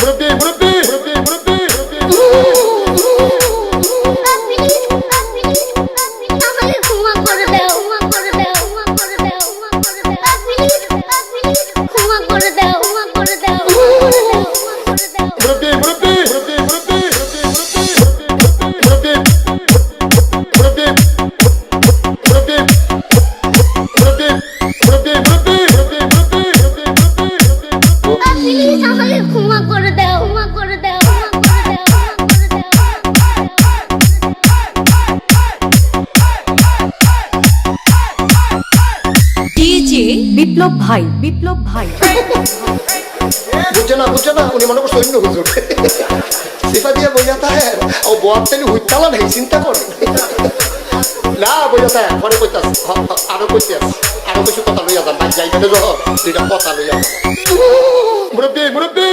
Murabbi, Murabbi. বিপ্লব ভাই বিপ্লব ভাই। বুঝছে না বুঝছে না, উনি মনে করছে অন্য হুজুর। সিফা দিয়ে ও হুইতালা নেই, চিন্তা করে। না, বইয়া থাকে পরে আরও আরও কিছু কথা লইয়া যান ভাই যাইতে যখন দুইটা কথা লইয়া মুরব্বি মুরব্বি!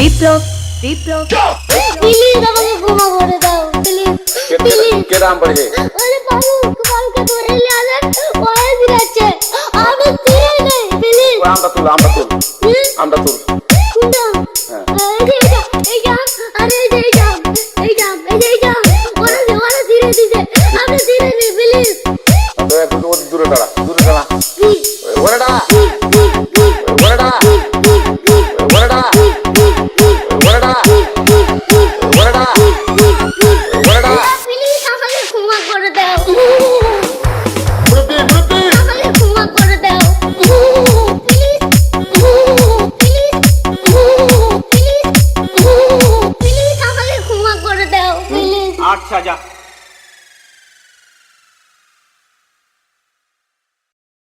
বিপ্লব বিপ্লব প্লিজ আমাকে ক্ষমা করে দাও প্লিজ প্লিজ কেরাম পড়ে ওরে বাবু কালকে ধরে নিয়ে আসেন ওরে দিচ্ছে আমি তীরে নেই প্লিজ আমরা তুল আমরা তুল আমরা তুল কোনটা এই যে এইটা এইটা আরে এই যে এই যে ওরে ওরে দিছে নেই প্লিজ দূরে দাঁড়া দূরে দাঁড়া ওরে দাঁড়া आठ हज़ार